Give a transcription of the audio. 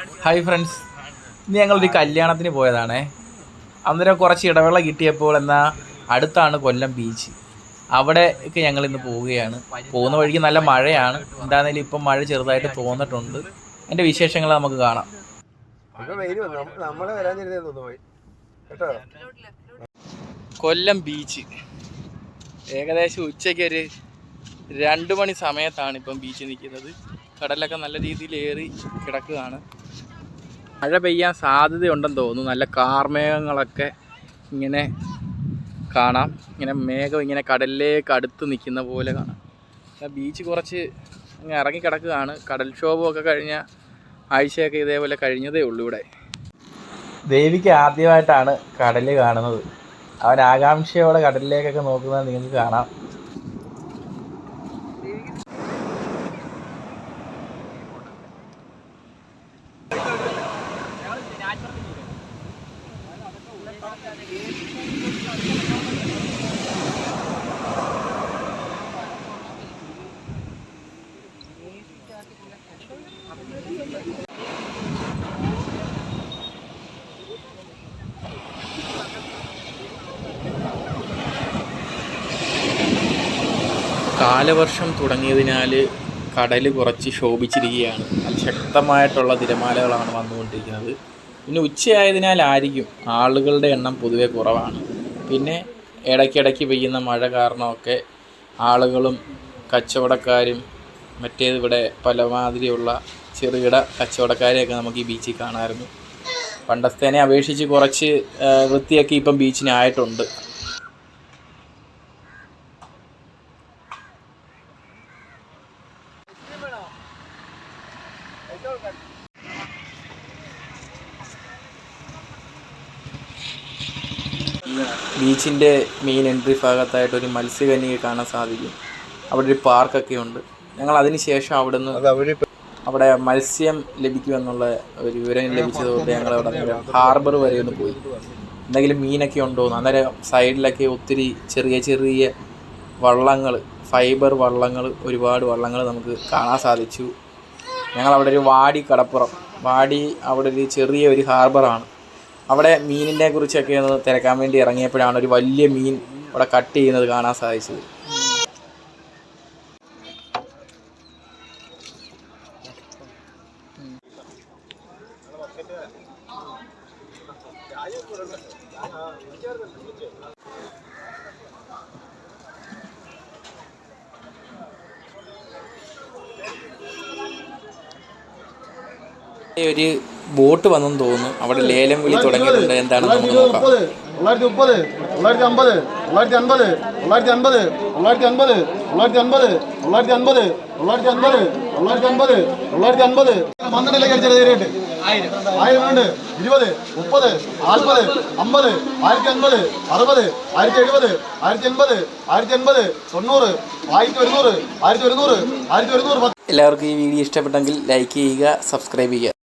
Hi friends ഇന്ന് ഞങ്ങളൊരു കല്യാണത്തിന് പോയതാണേ. അന്നേരം കുറച്ച് ഇടവേള കിട്ടിയപ്പോൾ എന്നാൽ അടുത്താണ് കൊല്ലം ബീച്ച് അവിടേക്ക് ഞങ്ങൾ ഇന്ന് പോവുകയാണ്. പോകുന്ന വഴിക്ക് നല്ല മഴയാണ്. എന്താണെങ്കിലും ഇപ്പം മഴ ചെറുതായിട്ട് തോന്നിട്ടുണ്ട്. എന്റെ വിശേഷങ്ങൾ നമുക്ക് കാണാം. കൊല്ലം ബീച്ച് ഏകദേശം ഉച്ചയ്ക്ക് ഒരു രണ്ട് മണി സമയത്താണ് ഇപ്പം ബീച്ച് നിൽക്കുന്നത്. കടലൊക്കെ നല്ല രീതിയിൽ ഏറി കിടക്കുകയാണ്. മഴ പെയ്യാൻ സാധ്യതയുണ്ടെന്ന് തോന്നുന്നു. നല്ല കാർമേഘങ്ങളൊക്കെ ഇങ്ങനെ കാണാം. ഇങ്ങനെ മേഘം ഇങ്ങനെ കടലിലേക്ക് അടുത്ത് നിൽക്കുന്ന പോലെ കാണാം. ബീച്ച് കുറച്ച് ഇങ്ങനെ ഇറങ്ങിക്കിടക്കുകയാണ്. കടൽ കടൽക്ഷോഭമൊക്കെ കഴിഞ്ഞ ആഴ്ചയൊക്കെ ഇതേപോലെ കഴിഞ്ഞതേ ഉള്ളൂ ഇവിടെ. ദേവിക്ക് ആദ്യമായിട്ടാണ് കടൽ കാണുന്നത്. അവൻ ആകാംക്ഷയോടെ കടലിലേക്കൊക്കെ നോക്കുന്നത് നിങ്ങൾക്ക് കാണാം. കാലവർഷം തുടങ്ങിയതിനാൽ കടൽ കുറച്ച് ശോഭിച്ചിരിക്കുകയാണ്. അതിശക്തമായിട്ടുള്ള ശക്തമായിട്ടുള്ള തിരമാലകളാണ് വന്നുകൊണ്ടിരിക്കുന്നത്. പിന്നെ ഉച്ചയായതിനാലായിരിക്കും ആളുകളുടെ എണ്ണം പൊതുവെ കുറവാണ്. പിന്നെ ഇടയ്ക്കിടയ്ക്ക് പെയ്യുന്ന മഴ കാരണമൊക്കെ ആളുകളും കച്ചവടക്കാരും മറ്റേത് ഇവിടെ പല മാതിരിയുള്ള ചെറുകിട കച്ചവടക്കാരെയൊക്കെ നമുക്ക് ഈ ബീച്ചിൽ കാണാമായിരുന്നു പണ്ടത്തേനെ അപേക്ഷിച്ച് കുറച്ച് വൃത്തിയൊക്കെ ഇപ്പം ബീച്ചിനായിട്ടുണ്ട്. ബീച്ചിന്റെ മെയിൻ എൻട്രി ഭാഗത്തായിട്ട് ഒരു മത്സ്യകന്യക കാണാൻ സാധിക്കും. അവിടെ ഒരു പാർക്കൊക്കെ ഉണ്ട്. ഞങ്ങൾ അതിന് ശേഷം അവിടെ നിന്ന് അവിടെ മത്സ്യം ലഭിക്കുമെന്നുള്ള ഒരു വിവരം ലഭിച്ചതുകൊണ്ട് ഞങ്ങൾ അവിടെ ഹാർബർ വരെ ഒന്ന് പോയി. എന്തെങ്കിലും മീനൊക്കെ ഉണ്ടോ എന്ന്. അന്നേരം സൈഡിലൊക്കെ ഒത്തിരി ചെറിയ ചെറിയ വള്ളങ്ങൾ ഫൈബർ വള്ളങ്ങൾ ഒരുപാട് വള്ളങ്ങൾ നമുക്ക് കാണാൻ സാധിച്ചു. ഞങ്ങൾ അവിടെ ഒരു വാടി കടപ്പുറം. വാടി അവിടെ ഒരു ചെറിയ ഒരു ഹാർബറാണ്. അവിടെ മീനിനെ കുറിച്ചൊക്കെ ഒന്ന് തിരക്കാൻ വേണ്ടി ഇറങ്ങിയപ്പോഴാണ് ഒരു വലിയ മീൻ അവിടെ കട്ട് ചെയ്യുന്നത് കാണാൻ സാധിച്ചത്. ഒരു ബോട്ട് വന്നെന്ന് തോന്നുന്നു. അവിടെ ലേലം വിളി തുടങ്ങിയിട്ടുണ്ട്. എന്താണെന്ന് നമുക്ക് നോക്കാം. തൊള്ളായിരത്തി മുപ്പത് തൊള്ളായിരത്തി അമ്പത് തൊള്ളായിരത്തി അൻപത് തൊള്ളായിരത്തി അൻപത് തൊള്ളായിരത്തി അൻപത് തൊള്ളായിരത്തി അൻപത് തൊള്ളായിരത്തി അൻപത് തൊള്ളായിരത്തി അൻപത് തൊള്ളായിരത്തി അൻപത് തൊള്ളായിരത്തി അൻപത്. പന്ത്രണ്ടിലേക്ക് അടിച്ചത് നേരിട്ട് ആയിരം. ഉണ്ട് ഇരുപത് മുപ്പത് നാൽപ്പത് അമ്പത് ആയിരത്തി അൻപത് അറുപത് ആയിരത്തി എഴുപത് ആയിരത്തി എൺപത് ആയിരത്തി എൺപത് തൊണ്ണൂറ് ആയിരത്തി ഒരുന്നൂറ് ആയിരത്തി ഒരുന്നൂറ് ആയിരത്തി ഒരുന്നൂറ് എല്ലാവർക്കും ഈ വീഡിയോ ഇഷ്ടപ്പെട്ടെങ്കിൽ ലൈക്ക് ചെയ്യുക സബ്സ്ക്രൈബ് ചെയ്യുക.